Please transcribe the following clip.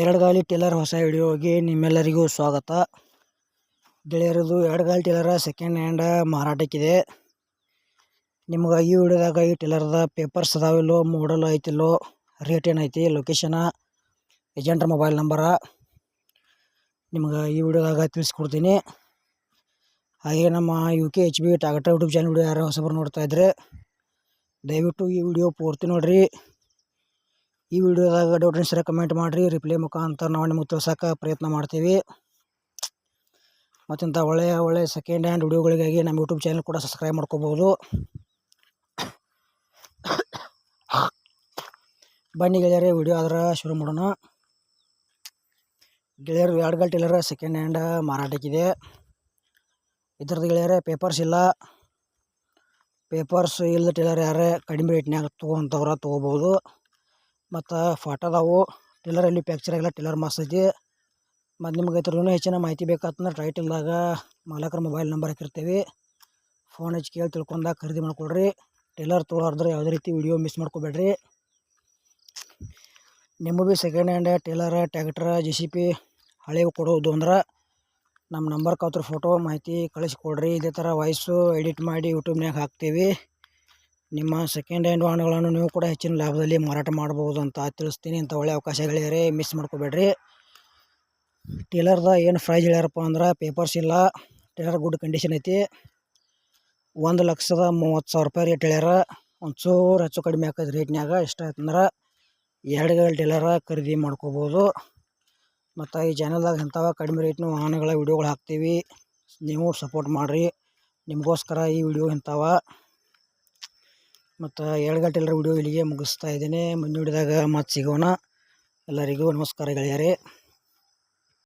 ಎರಡು ಗಾಲಿ ಟೇಲರ್ ಹೊಸ ವಿಡಿಯೋಗೆ ನಿಮ್ಮೆಲ್ಲರಿಗೂ ಸ್ವಾಗತ. ಗೆಳೆಯರದು ಎರಡು ಗಾಲಿ ಟೇಲರ ಸೆಕೆಂಡ್ ಹ್ಯಾಂಡ್ ಮಾರಾಟಕ್ಕಿದೆ. ನಿಮ್ಗೆ ಈ ವಿಡಿಯೋದಾಗ ಈ ಟೇಲರ್ದ ಪೇಪರ್ಸ್ ಅದಾವಿಲ್ಲೋ ಮಾಡಲ್ ಐತಿಲ್ಲೋ ರೇಟ್ ಏನೈತಿ ಲೊಕೇಶನ ಏಜೆಂಟ್ರ ಮೊಬೈಲ್ ನಂಬರ ನಿಮ್ಗೆ ಈ ವಿಡಿಯೋದಾಗ ತಿಳಿಸ್ಕೊಡ್ತೀನಿ. ಹಾಗೆ ನಮ್ಮ ಯು ಕೆ ಎಚ್ ಬಿ ಟಾಗಟ ಯೂಟ್ಯೂಬ್ ಚಾನಲ್ ವಿಡಿಯೋ ಯಾರು ಹೊಸಬರು ನೋಡ್ತಾ ಇದ್ರೆ ದಯವಿಟ್ಟು ಈ ವಿಡಿಯೋ ಪೂರ್ತಿ ನೋಡಿರಿ. ಈ ವಿಡಿಯೋದಾಗ ಡೌಟ್ ಅನ್ಸರ ಕಮೆಂಟ್ ಮಾಡಿರಿ ರಿಪ್ಲೈ ಮುಖಾಂತರ ನಾವು ನಿಮಗೆ ತಿಳ್ಸೋಕೆ ಪ್ರಯತ್ನ ಮಾಡ್ತೀವಿ. ಮತ್ತಿಂಥ ಒಳ್ಳೆಯ ಒಳ್ಳೆಯ ಸೆಕೆಂಡ್ ಹ್ಯಾಂಡ್ ವಿಡಿಯೋಗಳಿಗಾಗಿ ನಮ್ಮ ಯೂಟ್ಯೂಬ್ ಚಾನಲ್ ಕೂಡ ಸಬ್ಸ್ಕ್ರೈಬ್ ಮಾಡ್ಕೋಬೋದು. ಬನ್ನಿ ಗೆಳೆಯರೇ, ವಿಡಿಯೋ ಆದ್ರೆ ಶುರು ಮಾಡೋಣ. ಗೆಳೆಯರು, ಎರಡು ಗಂಟೆ ಇಲ್ಲರ ಸೆಕೆಂಡ್ ಹ್ಯಾಂಡ್ ಮಾರಾಟಕ್ಕಿದೆ. ಇದ್ರದ್ದು ಗೆಳೆಯರೇ ಪೇಪರ್ಸ್ ಇಲ್ಲ. ಪೇಪರ್ಸ್ ಇಲ್ಲದ ಟೇಲರ್ ಯಾರೇ ಕಡಿಮೆ ರೇಟ್ನಾಗ ತೊಗೊಂತವ್ರ ತೊಗೋಬೋದು. ಮತ್ತು ಫೋಟೋದಾವು ಟಿಲ್ಲರ್ ಎಲ್ಲಿ ಪ್ಯಾಕ್ಚರ್ ಆಗಿಲ್ಲ ಟಿಲ್ಲರ್ ಮಸ್ತ್ ಐತಿ. ಮತ್ತು ನಿಮ್ಗೆ ಇದ್ರ ಹೆಚ್ಚಿನ ಮಾಹಿತಿ ಬೇಕಾತಂದ್ರೆ ಟೈಟಲ್ದಾಗ ಮಾಲಕರ ಮೊಬೈಲ್ ನಂಬರ್ ಹಾಕಿರ್ತೀವಿ. ಫೋನ್ ಹಚ್ಚಿ ಕೇಳಿ ತಿಳ್ಕೊಂಡಾಗ ಖರೀದಿ ಮಾಡ್ಕೊಳ್ರಿ ಟೇಲರ್ ತೊಗೊಳಾರ್ದ್ರೆ ಯಾವುದೇ ರೀತಿ ವಿಡಿಯೋ ಮಿಸ್ ಮಾಡ್ಕೋಬೇಡ್ರಿ. ನಿಮ್ಮ ಭೀ second hand trailer tractor J C B ಹಳೆವು ಕೊಡೋದು ಅಂದ್ರೆ ನಮ್ಮ ನಂಬರ್ ಕೌತ್ರ ಫೋಟೋ ಮಾಹಿತಿ ಕಳಿಸ್ಕೊಡ್ರಿ. ಇದೇ ಥರ ವಾಯ್ಸು ಎಡಿಟ್ ಮಾಡಿ ಯೂಟ್ಯೂಬ್ನಾಗ ಹಾಕ್ತೀವಿ. ನಿಮ್ಮ ಸೆಕೆಂಡ್ ಹ್ಯಾಂಡ್ ವಾಹನಗಳನ್ನು ನೀವು ಕೂಡ ಹೆಚ್ಚಿನ ಲಾಭದಲ್ಲಿ ಮಾರಾಟ ಮಾಡ್ಬೋದು ಅಂತ ತಿಳಿಸ್ತೀನಿ. ಇಂಥ ಒಳ್ಳೆಯ ಅವಕಾಶಗಳಿವೆ ಮಿಸ್ ಮಾಡ್ಕೋಬೇಡ್ರಿ. ಟೇಲರ್ದ ಏನು ಪ್ರೈಸ್ ಹೇಳ್ಯಾರಪ್ಪ ಅಂದ್ರೆ ಪೇಪರ್ಸ್ ಇಲ್ಲ. ಟೇಲರ್ ಗುಡ್ ಕಂಡೀಷನ್ ಐತಿ. ಒಂದು ಲಕ್ಷದ ಮೂವತ್ತು ಸಾವಿರ ರೂಪಾಯಿ ರೇಟ್ ಹೇಳ್ಯಾರ. ಒಂಚೂರು ಹೆಚ್ಚು ಕಡಿಮೆ ಹಾಕೋದು ರೇಟ್ನಾಗ ಇಷ್ಟ ಆಯ್ತಂದ್ರೆ ಎರಡು ಗಲ್ ಟೇಲರ ಖರೀದಿ ಮಾಡ್ಕೋಬೋದು. ಮತ್ತು ಈ ಚಾನಲ್ದಾಗ ಇಂಥವ ಕಡಿಮೆ ರೇಟ್ನ ವಾಹನಗಳ ವಿಡಿಯೋಗಳು ಹಾಕ್ತೀವಿ. ನೀವು ಸಪೋರ್ಟ್ ಮಾಡಿರಿ. ನಿಮಗೋಸ್ಕರ ಈ ವಿಡಿಯೋ ಇಂಥವ. ಮತ್ತು ಎರಡು ಗಂಟೆ ಎಲ್ಲರ ವಿಡಿಯೋ ಇಲ್ಲಿಗೆ ಮುಗಿಸ್ತಾ ಇದ್ದೇನೆ. ಮುಂದಿನ ವಿಡಿಯೋದಾಗ ಮತ್ತೆ ಸಿಗೋಣ. ಎಲ್ಲರಿಗೂ ನಮಸ್ಕಾರ ಗೆಳೆಯರೇ.